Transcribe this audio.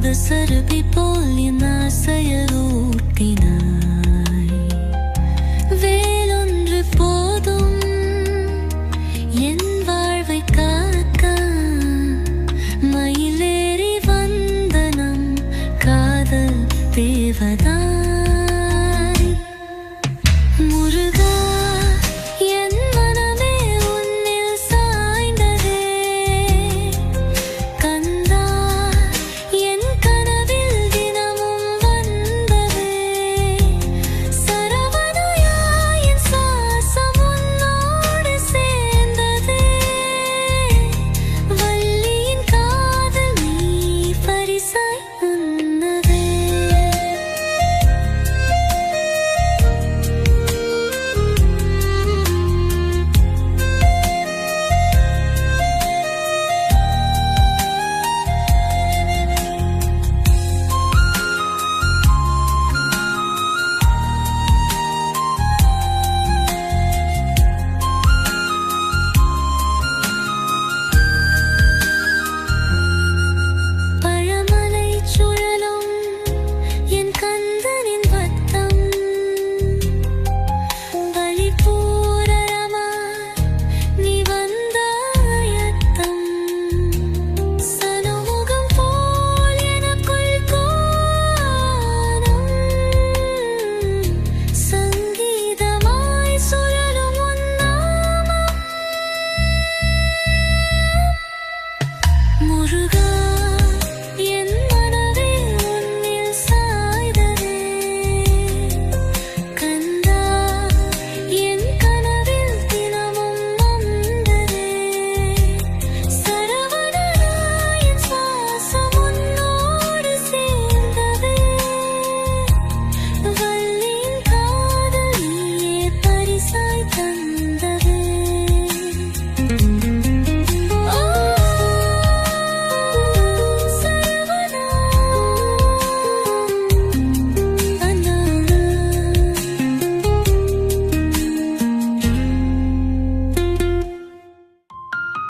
சரபி போல் என் ஆசைய ஊட்டினார்.